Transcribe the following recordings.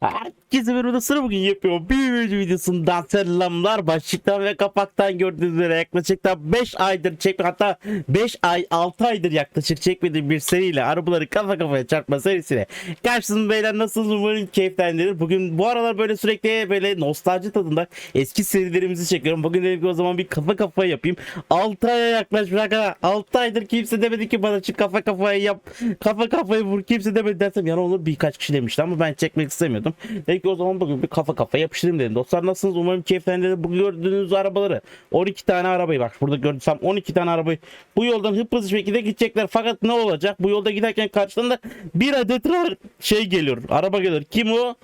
Herkese merhaba sıra bugün yapıyorum. Bir video videosundan selamlar. Başlıktan ve kapaktan gördüğünüz üzere yaklaşık da 5 aydır çekme hatta 5 ay 6 aydır yaklaşık çekmediğim bir seriyle arabaları kafa kafaya çarpma serisine karşınızda beyler nasılsınız umarım keyiflendirir. Bugün bu aralar böyle sürekli böyle nostalji tadında eski serilerimizi çekiyorum. Bugün dedim ki o zaman bir kafa kafaya yapayım. 6 aya yaklaşmış kadar 6 aydır kimse demedi ki bana çık kafa kafaya yap. Kafa kafaya vur kimse demedi dersem yana olur birkaç kişi demişti ama ben çekmek istemiyordum. Dedim ki o zaman bugün bir kafa kafaya yapıştırayım dedim. Dostlar nasılsınız? Umarım keyiflendirir. Bu gördüğünüz arabaları 12 tane arabayı bak burada gördüysem 12 tane arabayı bu yoldan hıp hızlı şekilde gidecekler. Fakat ne olacak? Bu yolda giderken karşılarında bir adet ra- şey geliyor. Araba geliyor. Kim o?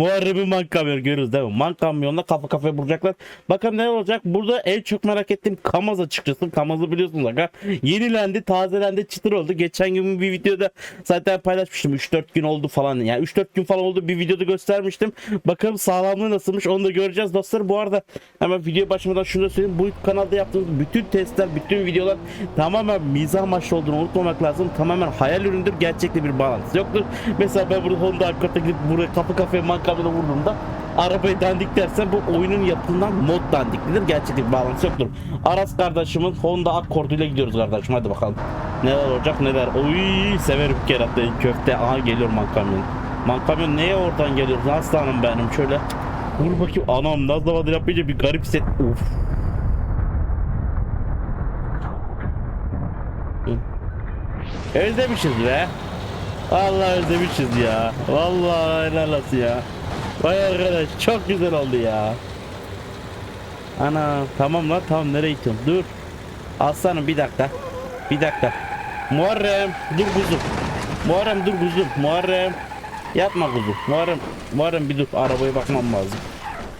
Muharrem'in man kamyonu görüyoruz değil mi? Man kamyonla kafa kafaya vuracaklar. Bakalım ne olacak? Burada en çok merak ettiğim Kamaz açıkçası. Kamaz'ı biliyorsunuz aga. Yenilendi, tazelendi, çıtır oldu. Geçen gün bir videoda zaten paylaşmıştım. 3-4 gün oldu falan. Yani 3-4 gün falan oldu bir videoda göstermiştim. Bakalım sağlamlığı nasılmış onu da göreceğiz dostlar. Bu arada hemen video başlamadan şunu da söyleyeyim. Bu kanalda yaptığımız bütün testler, bütün videolar tamamen mizah amaçlı olduğunu unutmamak lazım. Tamamen hayal üründür. Gerçekte bir bağlantısı yoktur. Mesela ben burada Honda Accord'a gidip buraya kapı kafaya man kamyona vurduğumda arabayı dandik dersen bu oyunun yapısından mod dandiklidir. Gerçekte bir bağlantısı yoktur. Aras kardeşimin Honda Accord ile gidiyoruz kardeşim. Hadi bakalım. Neler olacak neler. Oy severim keratayı köfte. Aha geliyor man kamyon. Man kamyon neye oradan geliyor? Aslanım benim şöyle. Vur bakayım. Anam ne zamandır yapınca bir garip set. Uf. Özlemişiz be. Vallahi özlemişiz ya. Vallahi helal olsun ya. Vay arkadaş çok güzel oldu ya. Ana tamam lan tamam nereye gidiyorsun? Dur. Aslanım bir dakika. Bir dakika. Muharrem dur kuzum. Muharrem dur kuzum. Muharrem. Yapma kuzum. Muharrem. Muharrem bir dur. Arabaya bakmam lazım.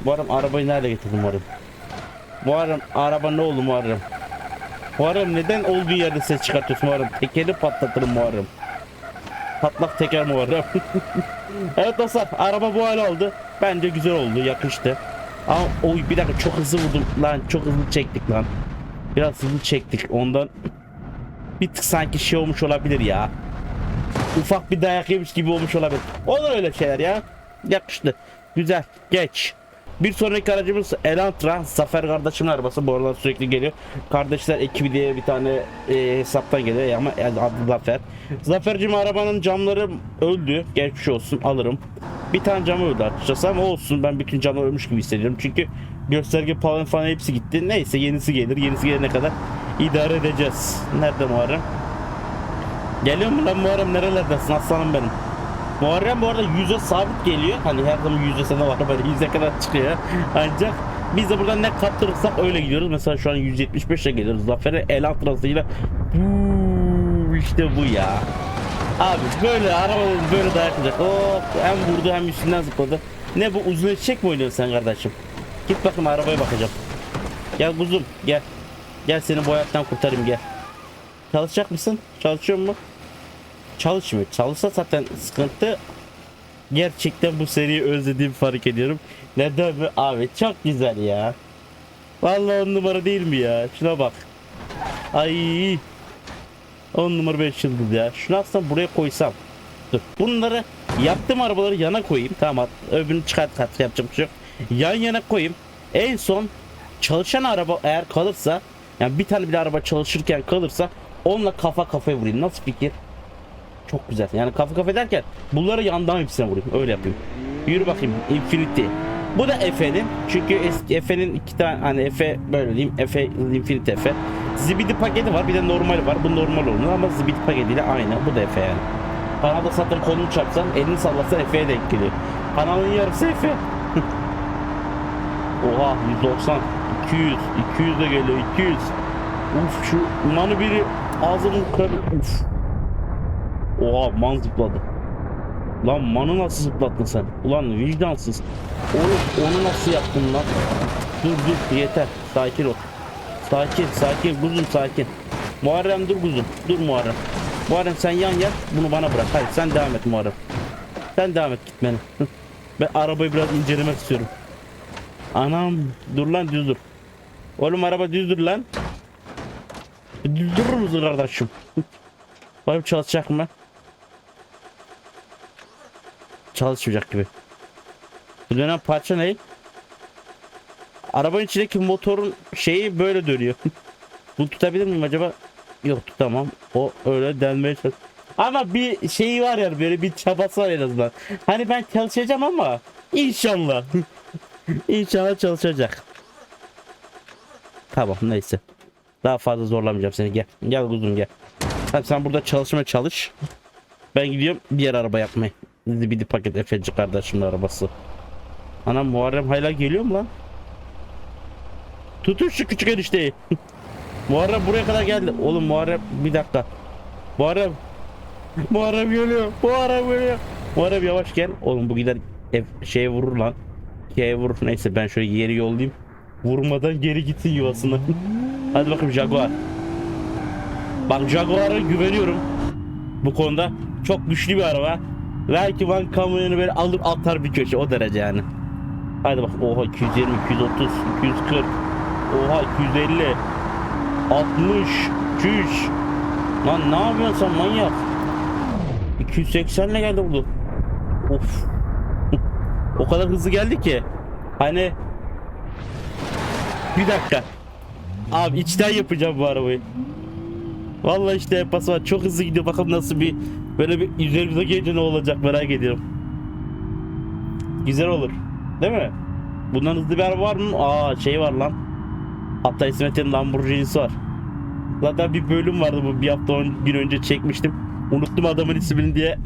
Muharrem arabayı nerede getirdin Muharrem? Muharrem araba ne oldu Muharrem? Muharrem neden olduğu yerde ses çıkartıyorsun Muharrem? Tekeri patlatırım Muharrem. Patlak teker Muharrem. evet dostlar araba bu hale oldu. Bence güzel oldu yakıştı. Ama oy bir dakika çok hızlı vurdum lan çok hızlı çektik lan. Biraz hızlı çektik ondan bir tık sanki şey olmuş olabilir ya. Ufak bir dayak yemiş gibi olmuş olabilir. Olur öyle şeyler ya. Yakıştı. Güzel. Geç. Bir sonraki aracımız Elantra. Zafer kardeşimin arabası. Bu aralar sürekli geliyor. Kardeşler ekibi diye bir tane e, hesaptan geliyor ama yani adı Zafer. Zafer'cim arabanın camları öldü. Geçmiş olsun alırım. Bir tane camı öldü açıkçası ama olsun. Ben bütün camlar ölmüş gibi hissediyorum. Çünkü gösterge falan falan hepsi gitti. Neyse yenisi gelir. Yenisi gelene kadar idare edeceğiz. Nerede Muharrem? Geliyor mu lan Muharrem nerelerdesin aslanım benim? Muharrem bu arada yüze sabit geliyor. Hani her zaman yüzde sana var böyle yüze kadar çıkıyor. Ancak biz de buradan ne kaptırırsak öyle gidiyoruz. Mesela şu an 175'e geliyoruz. Zafer'e el Huu, işte bu ya. Abi böyle araba böyle dayak yiyecek. Oh, hem vurdu hem üstünden zıpladı. Ne bu uzun eşek mi oynuyorsun sen kardeşim? Git bakayım arabaya bakacağım. Gel kuzum gel. Gel seni bu hayattan kurtarayım gel. Çalışacak mısın? Çalışıyor mu? Çalışmıyor. Çalışsa zaten sıkıntı. Gerçekten bu seriyi özlediğimi fark ediyorum. Neden mi? Abi çok güzel ya. Vallahi on numara değil mi ya? Şuna bak. Ay. On numara 5 yıldız ya. Şunu aslında buraya koysam. Dur. Bunları yaptığım arabaları yana koyayım. Tamam. Öbürünü çıkart kat yapacak bir şey yok. Yan yana koyayım. En son çalışan araba eğer kalırsa yani bir tane bile araba çalışırken kalırsa onunla kafa kafaya vurayım. Nasıl fikir? Çok güzel. Yani kafa kafa derken bunları yandan hepsine vurayım. Öyle yapayım. Yürü bakayım. Infinity. Bu da Efe'nin. Çünkü eski Efe'nin iki tane hani Efe böyle diyeyim. Efe Infinity Efe. Zibidi paketi var. Bir de normal var. Bu normal olur ama zibidi paketiyle aynı. Bu da Efe yani. Bana da zaten kolunu çarpsan elini sallasan Efe'ye denk geliyor. Kanalın yarısı Efe. Oha 190 200 200 de geliyor 200 Uf şu manı biri ağzının kırı uf Oha man zıpladı. Lan manı nasıl zıplattın sen? Ulan vicdansız. Oğlum onu nasıl yaptın lan? Dur dur yeter. Sakin ol. Sakin sakin kuzum sakin. Muharrem dur kuzum. Dur Muharrem. Muharrem sen yan gel. Bunu bana bırak. Hayır sen devam et Muharrem. Sen devam et gitmeni. ben arabayı biraz incelemek istiyorum. Anam dur lan düz dur. Oğlum araba düz dur lan. Düz durur musun kardeşim? Bakayım çalışacak mı? Çalışmayacak gibi. Bu dönen parça ne? Arabanın içindeki motorun şeyi böyle dönüyor. Bunu tutabilir miyim acaba? Yok tutamam. O öyle denmeye çalış. Ama bir şeyi var ya böyle bir çabası var en azından. Hani ben çalışacağım ama inşallah. inşallah çalışacak. Tamam neyse. Daha fazla zorlamayacağım seni gel. Gel kuzum gel. Hadi sen burada çalışmaya çalış. Ben gidiyorum diğer araba yapmaya. Zibidi paket efeci kardeşimin arabası. Anam Muharrem hala geliyor mu lan? Tutun şu küçük enişteyi. Muharrem buraya kadar geldi. Oğlum Muharrem bir dakika. Muharrem. Muharrem geliyor. Muharrem geliyor. Muharrem yavaş gel. Oğlum bu gider ev, şeye vurur lan. Şeye vurur. Neyse ben şöyle yeri yollayayım. Vurmadan geri gitsin yuvasına. Hadi bakayım Jaguar. Bak Jaguar'a güveniyorum. Bu konuda çok güçlü bir araba. Belki van kamyonu böyle alır atar bir köşe o derece yani. Hadi bak oha 220, 230, 240. Oha 250. 60, 200. Lan ne yapıyorsun sen manyak? 280 ile geldi bu. Of. o kadar hızlı geldi ki. Hani bir dakika. Abi içten yapacağım bu arabayı. Vallahi işte var. Çok hızlı gidiyor. Bakalım nasıl bir böyle bir üzerimize gelince ne olacak merak ediyorum. Güzel olur. Değil mi? Bundan hızlı bir araba var mı? Aa şey var lan. Hatta İsmet'in Lamborghini'si var. Zaten bir bölüm vardı bu bir hafta on gün önce çekmiştim. Unuttum adamın ismini diye.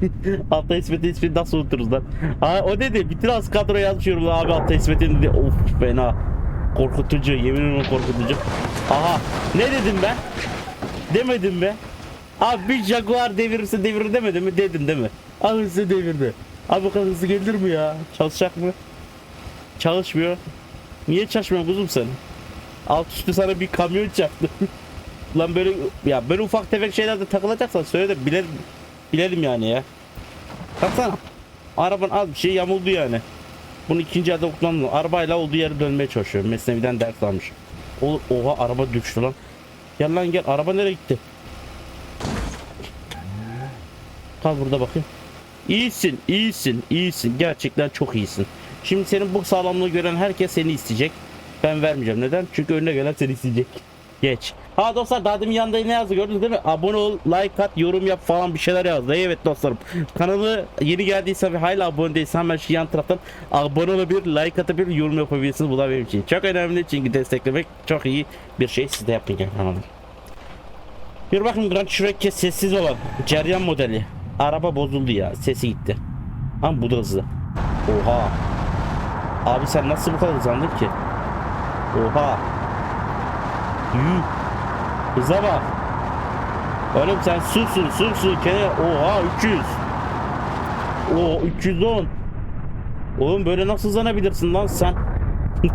Hatta İsmet'in ismini nasıl unuturuz lan? Aa, o dedi bütün az kadro yazıyorum abi Hatta İsmet'in dedi. Of fena. Korkutucu yemin ederim korkutucu. Aha ne dedim ben? Demedim be. Abi bir Jaguar devirirse devirir demedim mi? Dedin değil mi? Abi hızlı devirdi. Abi bu hızlı gelir mi ya? Çalışacak mı? Çalışmıyor. Niye çalışmıyor kuzum sen? Alt üstü sana bir kamyon çarptı. Lan böyle ya böyle ufak tefek şeylerde takılacaksan söyle de bilelim, bilelim yani ya. Baksana. Araban az bir şey yamuldu yani. Bunu ikinci elde kullandım. Arabayla olduğu yere dönmeye çalışıyorum. Mesnevi'den ders almış. O, oha araba düştü lan. Gel lan gel. Araba nereye gitti? Kal burada bakayım. İyisin, iyisin, iyisin. Gerçekten çok iyisin. Şimdi senin bu sağlamlığı gören herkes seni isteyecek. Ben vermeyeceğim. Neden? Çünkü önüne gelen seni isteyecek. Geç. Ha dostlar daha yanında ne yazdı gördünüz değil mi? Abone ol, like at, yorum yap falan bir şeyler yazdı. Evet dostlarım. Kanalı yeni geldiyse ve hala abone değilse hemen şu yan taraftan abone olabilir, like atabilir, yorum yapabilirsiniz. Bu da benim için çok önemli çünkü desteklemek çok iyi bir şey. Siz de yapın yani kanalı. Bir bakın Grand Cherokee sessiz olan ceryan modeli. Araba bozuldu ya. Sesi gitti. Ama bu da hızlı. Oha. Abi sen nasıl bu kadar hızlandın ki? Oha. Yuh. Hıza bak. Oğlum sen susun susun kene. Oha 300. Oo 310. Oğlum böyle nasıl hızlanabilirsin lan sen?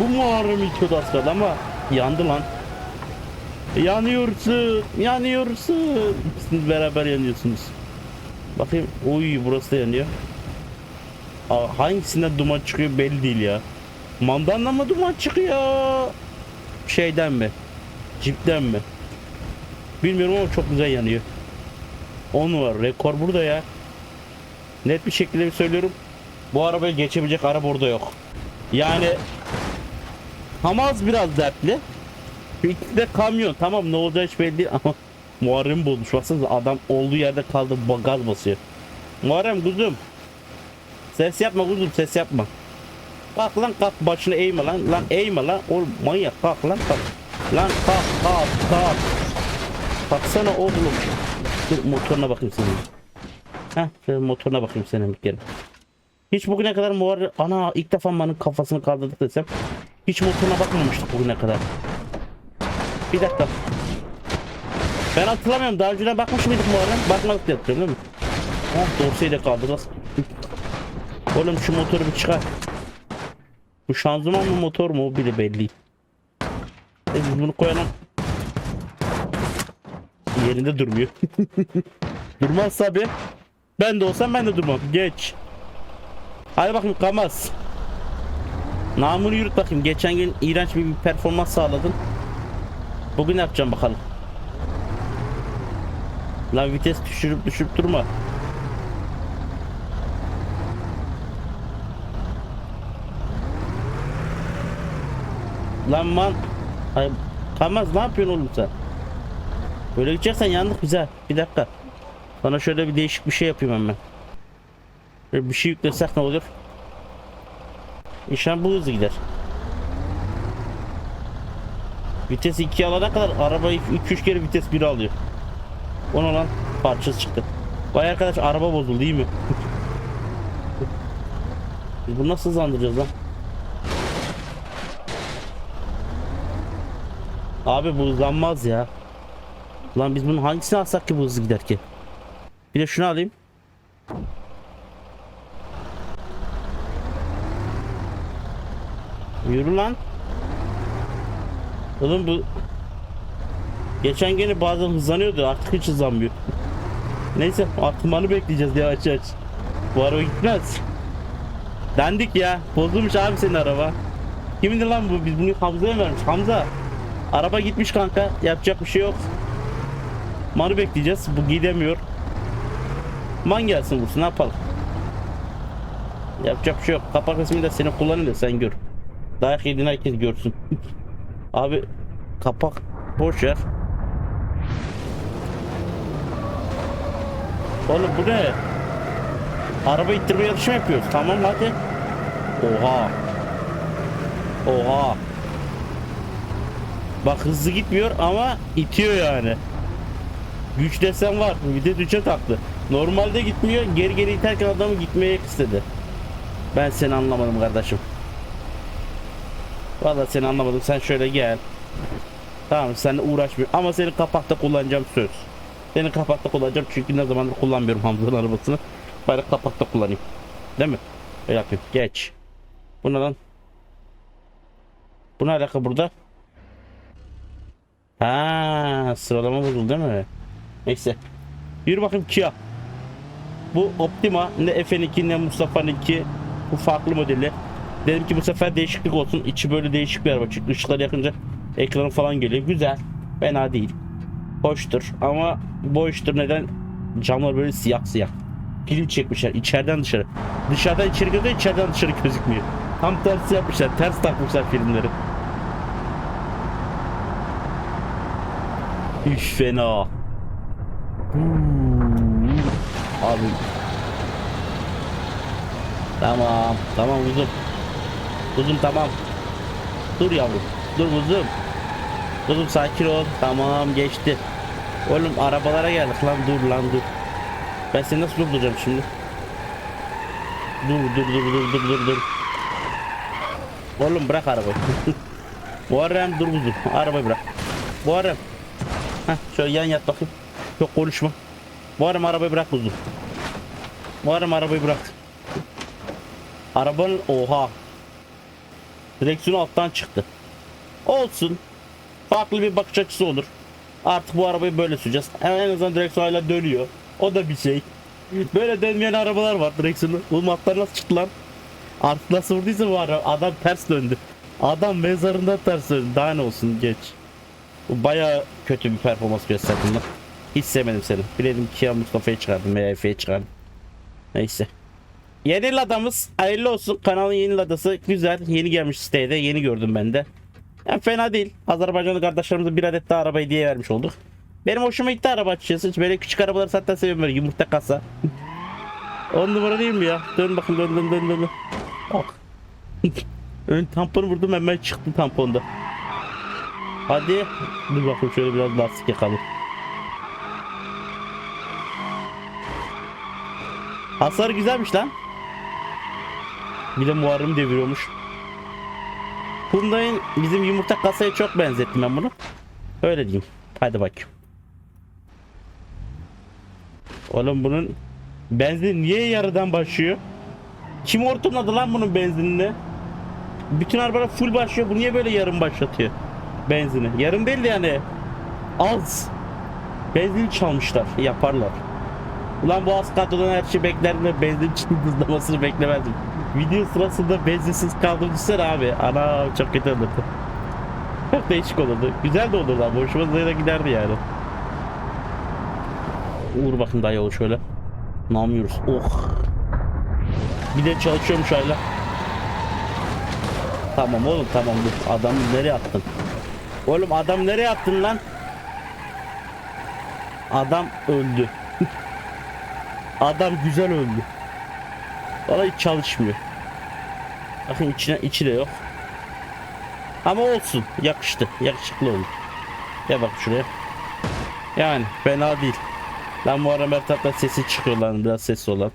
bu Muharrem ilk askerdi ama yandı lan. Yanıyorsun, yanıyorsun. İkisiniz beraber yanıyorsunuz. Bakayım, oy burası da yanıyor. Aa, hangisinden duman çıkıyor belli değil ya. Mandanla mı duman çıkıyor? Şeyden mi? Cipten mi? Bilmiyorum ama çok güzel yanıyor. 10 var. Rekor burada ya. Net bir şekilde söylüyorum. Bu arabayı geçebilecek araba burada yok. Yani Hamaz biraz dertli. İkisi de kamyon. Tamam ne olacağı hiç belli değil ama Muharrem bozmuş. Baksanıza adam olduğu yerde kaldı gaz basıyor. Muharrem kuzum. Ses yapma kuzum ses yapma. Kalk lan kalk başını eğme lan. Lan eğme lan. Oğlum manyak kalk lan kalk. Lan kalk kalk kalk. Kalksana oğlum. Dur motoruna bakayım senin. Heh şöyle motoruna bakayım senin bir kere. Hiç bugüne kadar Muharrem... Ana ilk defa bana kafasını kaldırdık desem. Hiç motoruna bakmamıştık bugüne kadar. Bir dakika. Ben hatırlamıyorum. Daha önceden bakmış mıydık Muharrem? Bakmadık diye hatırlıyorum değil mi? Oh dorseyi de kaldıracağız. Oğlum şu motoru bir çıkar. Bu şanzıman mı motor mu o bile belli. E, bunu koyalım. Yerinde durmuyor. Durmaz abi. Ben de olsam ben de durmam. Geç. Hadi bakayım kamaz. Namını yürüt bakayım. Geçen gün iğrenç bir, performans sağladın. Bugün ne yapacağım bakalım. Lan vites düşürüp düşürüp durma. Lan man Ay, Kamaz ne yapıyorsun oğlum sen? Böyle gideceksen yandık güzel. Bir dakika. Sana şöyle bir değişik bir şey yapayım hemen. Böyle bir şey yüklesek ne olur? İnşallah bu hızlı gider. Vites 2 alana kadar araba 2-3 kere vites 1 alıyor. Ona lan parçası çıktı. Vay arkadaş araba bozuldu değil mi? Biz bunu nasıl hızlandıracağız lan? Abi bu hızlanmaz ya. Lan biz bunun hangisini alsak ki bu hızlı gider ki? Bir de şunu alayım. Yürü lan. Oğlum bu Geçen gene bazen hızlanıyordu artık hiç hızlanmıyor. Neyse artmanı bekleyeceğiz yavaş yavaş. Bu araba gitmez. Dendik ya. Bozulmuş abi senin araba. Kimindir lan bu? Biz bunu Hamza'ya vermiş. Hamza. Araba gitmiş kanka. Yapacak bir şey yok. Manı bekleyeceğiz. Bu gidemiyor. Man gelsin vursun ne yapalım. Yapacak bir şey yok. Kapak resmini de seni kullanın da sen gör. Dayak yediğini herkes görsün. Abi kapak boş ver. Oğlum bu ne? Araba ittirme yarışı mı yapıyoruz? Tamam hadi. Oha. Oha. Bak hızlı gitmiyor ama itiyor yani. Güç desen var. De üçe taktı. Normalde gitmiyor. Geri geri iterken adamı gitmeye istedi. Ben seni anlamadım kardeşim. Vallahi seni anlamadım. Sen şöyle gel. Tamam seninle uğraşmıyor. Ama seni kapakta kullanacağım söz. Seni kapakta kullanacağım çünkü ne zamandır kullanmıyorum Hamza'nın arabasını. Bari kapakta kullanayım. Değil mi? Öyle yapayım. Geç. Bu ne lan? Bu ne alaka burada? Ha, sıralama bozuldu değil mi? Neyse. Yürü bakayım Kia. Bu Optima ne F2 ne Mustafa'nınki bu farklı modeli. Dedim ki bu sefer değişiklik olsun. İçi böyle değişik bir araba çıktı. Işıkları yakınca ekranı falan geliyor. Güzel. Fena değil. Hoştur ama boştur. Neden? Camlar böyle siyah siyah. Film çekmişler içeriden dışarı. Dışarıdan içeri gözüküyor, içeriden dışarı gözükmüyor. Tam tersi yapmışlar. Ters takmışlar filmleri. Üf fena. Hmm. Abi. Tamam. Tamam kuzum. Kuzum tamam. Dur yavrum. Dur kuzum. Kuzum sakin ol. Tamam geçti. Oğlum arabalara geldik lan dur lan dur. Ben seni nasıl durduracağım şimdi? Dur dur dur dur dur dur dur. Oğlum bırak arabayı. Muharrem dur kuzum. Arabayı bırak. Muharrem. Heh, şöyle yan yat bakayım. Çok konuşma. Muharrem arabayı bırak kuzum. Muharrem arabayı bırak. Arabanın oha. Direksiyonu alttan çıktı. Olsun. Farklı bir bakış açısı olur. Artık bu arabayı böyle süreceğiz. En en azından direksiyon hala dönüyor. O da bir şey. Böyle dönmeyen arabalar var direksiyonu. Bu matlar nasıl çıktı lan? Artık nasıl vurduysa bu araba. Adam ters döndü. Adam mezarında ters döndü. Daha ne olsun geç. Bu baya kötü bir performans gösterdin lan. Hiç sevmedim seni. Biledim Kia Mustafa'yı çıkardım veya Efe'yi çıkardım. Neyse. Yeni ladamız hayırlı olsun. Kanalın yeni ladası güzel. Yeni gelmiş siteye Yeni gördüm ben de. Yani fena değil. Azerbaycanlı kardeşlerimize bir adet daha araba hediye vermiş olduk. Benim hoşuma gitti araba açıkçası. Hiç Böyle küçük arabaları zaten seviyorum böyle yumurta kasa. 10 numara değil mi ya? Dön bakın dön dön dön dön. Bak. Ön tamponu vurdum hemen çıktı tamponda. Hadi. Dur bakayım şöyle biraz lastik yakalım. Hasar güzelmiş lan. Bir de Muharrem deviriyormuş. Hyundai'nin bizim yumurta kasaya çok benzettim ben bunu. Öyle diyeyim. Hadi bakayım. Oğlum bunun benzin niye yarıdan başlıyor? Kim hortumladı lan bunun benzinini? Bütün arabalar full başlıyor. Bu niye böyle yarım başlatıyor benzini? Yarım de yani az. Benzin çalmışlar. Yaparlar. Ulan bu az kadrodan her şey beklerdim de benzin hızlamasını beklemezdim. Video sırasında benzinsiz kaldım düşünsene abi. Ana çok kötü olurdu. Çok değişik olurdu. Güzel de olurdu ama hoşuma da giderdi yani. Uğur bakın daha yolu şöyle. Ne yapıyoruz? Oh. Bir de çalışıyormuş hala. Tamam oğlum tamam dur. Adamı nereye attın? Oğlum adam nereye attın lan? Adam öldü. adam güzel öldü. Valla hiç çalışmıyor. Bakın içine içi de yok. Ama olsun. Yakıştı. Yakışıklı oldu. Ya bak şuraya. Yani fena değil. Lan Mert hatta sesi çıkıyor lan biraz sesi olan.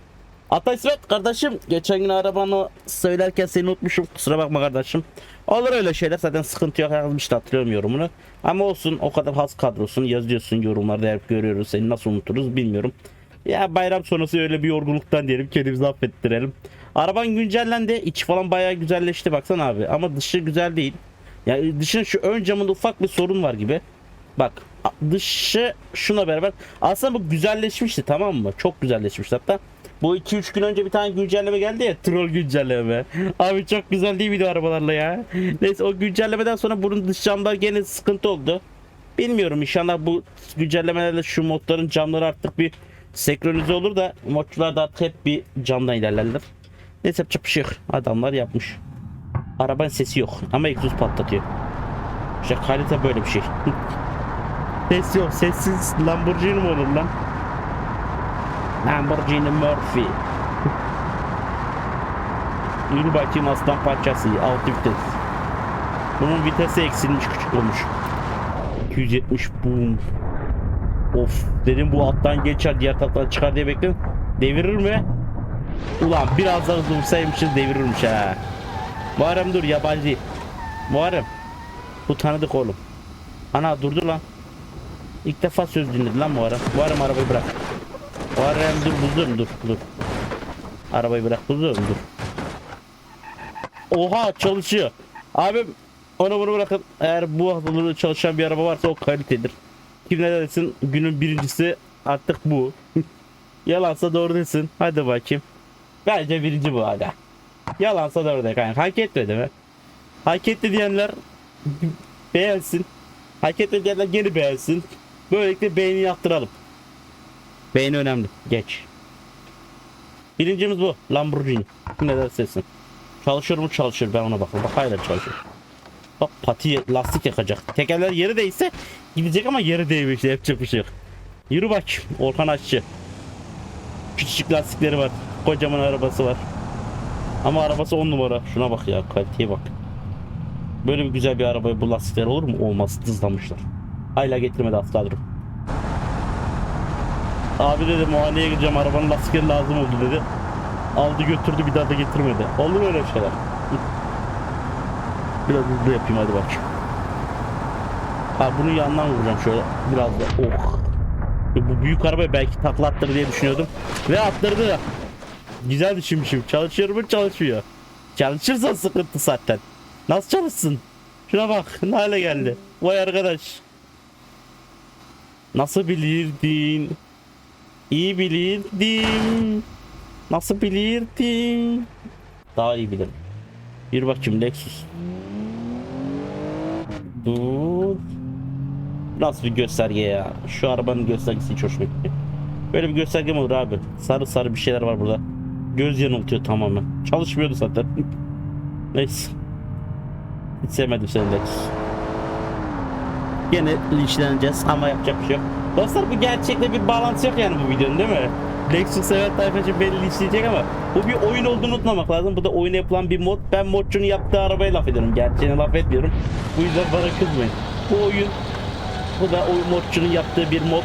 Ata İsmet kardeşim geçen gün arabanı söylerken seni unutmuşum kusura bakma kardeşim. Olur öyle şeyler zaten sıkıntı yok yazmıştı hatırlıyorum yorumunu. Ama olsun o kadar has kadrosun yazıyorsun yorumlarda hep görüyoruz seni nasıl unuturuz bilmiyorum. Ya bayram sonrası öyle bir yorgunluktan diyelim kendimizi affettirelim. Araban güncellendi içi falan bayağı güzelleşti baksana abi ama dışı güzel değil. Yani dışın şu ön camında ufak bir sorun var gibi. Bak dışı şuna beraber aslında bu güzelleşmişti tamam mı? Çok güzelleşmişti hatta. Bu 2-3 gün önce bir tane güncelleme geldi ya troll güncelleme. Abi çok güzel değil miydi arabalarla ya? Neyse o güncellemeden sonra bunun dış camda gene sıkıntı oldu. Bilmiyorum inşallah bu güncellemelerle şu modların camları artık bir senkronize olur da modçular da hep bir camdan ilerlerler. Neyse yapacak şey. Adamlar yapmış. Arabanın sesi yok ama egzoz patlatıyor. İşte kalite böyle bir şey. Ses yok. Sessiz Lamborghini mi olur lan? Lamborghini Murphy. Yürü bakayım aslan parçası. Alt vites. Bunun vitesi eksilmiş küçük olmuş. 270 boom. Of dedim bu alttan geçer diğer taraftan çıkar diye bekledim. Devirir mi? Ulan biraz daha hızlı vursaymışız devirirmiş ha. Muharrem dur yabancı. Muharrem. Bu tanıdık oğlum. Ana durdu lan. İlk defa söz dinledi lan Muharrem. Muharrem arabayı bırak. Muharrem dur buzum dur dur. Arabayı bırak buzum dur. Oha çalışıyor. Abim onu bunu bırakın. Eğer bu haftalarda çalışan bir araba varsa o kalitedir. Kim ne desin günün birincisi artık bu. Yalansa doğru desin. Hadi bakayım. Bence birinci bu hala. Yalansa doğru de kanka. Hak etmedi mi? Hak etti diyenler beğensin. Hak etmedi diyenler geri beğensin. Böylelikle beğeni yaptıralım. Beğeni önemli. Geç. Birincimiz bu. Lamborghini. Ne derse desin. Çalışıyor mu çalışıyor ben ona bakalım. Bak hala çalışıyor. Bak pati lastik yakacak. Tekerler yeri değse gidecek ama yeri değmiş. Şey yok. Yürü bak. Orhan Aşçı. Küçücük lastikleri var. Kocaman arabası var. Ama arabası 10 numara. Şuna bak ya kaliteye bak. Böyle bir güzel bir arabaya bu lastikler olur mu? Olmaz. Dızlamışlar. Hala getirmedi aslanım. Abi dedi muayeneye gideceğim arabanın lastikleri lazım oldu dedi. Aldı götürdü bir daha da getirmedi. Olur öyle şeyler. Biraz hızlı yapayım hadi bak. Ha bunu yandan vuracağım şöyle biraz da oh. Bu büyük araba belki takla attırır diye düşünüyordum. Ve attırdı da. Güzel düşünmüşüm. Çalışıyor mu çalışmıyor. Çalışırsa sıkıntı zaten. Nasıl çalışsın? Şuna bak ne hale geldi. Vay arkadaş. Nasıl bilirdin? İyi bilirdim. Nasıl bilirdim? Daha iyi bilirim. Bir bakayım Lexus. Dur. Nasıl bir gösterge ya? Şu arabanın göstergesi hiç hoşuma gitti. Böyle bir gösterge mi olur abi? Sarı sarı bir şeyler var burada. Göz yanıltıyor tamamen. Çalışmıyordu zaten. Neyse. Hiç sevmedim seni Lexus. Gene linçleneceğiz ama yapacak bir şey yok. Dostlar bu gerçekle bir bağlantısı yok yani bu videonun değil mi? Lexus sever tayfacı beni linçleyecek ama bu bir oyun olduğunu unutmamak lazım. Bu da oyuna yapılan bir mod. Ben modcunun yaptığı arabaya laf ediyorum. Gerçeğine laf etmiyorum. Bu yüzden bana kızmayın. Bu oyun bu da oyun modcunun yaptığı bir mod.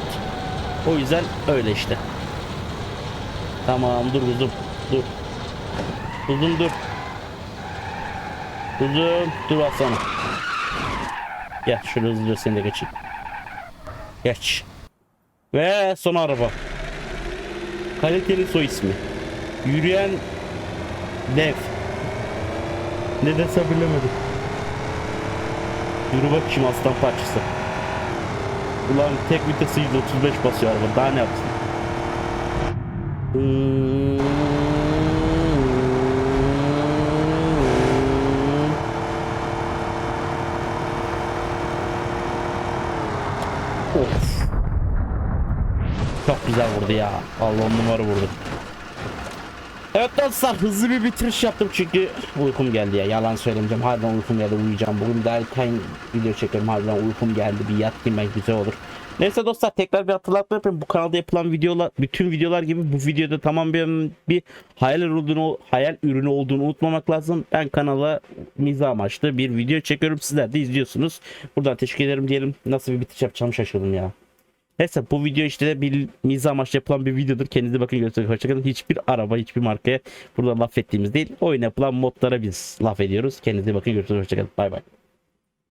O yüzden öyle işte. Tamam dur kuzum. Dur. Kuzum dur. Kuzum dur aslanım. Gel şöyle hızlıca seni de geçeyim. Geç. Ve son araba. Kaliteli soy ismi. Yürüyen dev. Ne desem bilemedim. Yürü bakayım aslan parçası. Ulan tek vitesi 135 basıyor araba. Daha ne yapsın? Of. Çok güzel vurdu ya. Allah numara vurdu. Evet dostlar hızlı bir bitiriş yaptım çünkü uykum geldi ya yalan söylemeyeceğim harbiden uykum geldi uyuyacağım bugün de erken video çekerim harbiden uykum geldi bir yatayım ben güzel olur. Neyse dostlar tekrar bir hatırlatma yapayım bu kanalda yapılan videolar bütün videolar gibi bu videoda tamam bir, bir hayal ürünü hayal ürünü olduğunu unutmamak lazım. Ben kanala mizah amaçlı bir video çekiyorum sizler de izliyorsunuz. Buradan teşekkür ederim diyelim nasıl bir bitiş yapacağımı şaşırdım ya. Neyse bu video işte de bir mizah amaçlı yapılan bir videodur. Kendinize bakın görüşürüz. Hoşçakalın. Hiçbir araba hiçbir markaya burada laf ettiğimiz değil. Oyun yapılan modlara biz laf ediyoruz. Kendinize bakın görüşürüz. Hoşçakalın. Bay bay.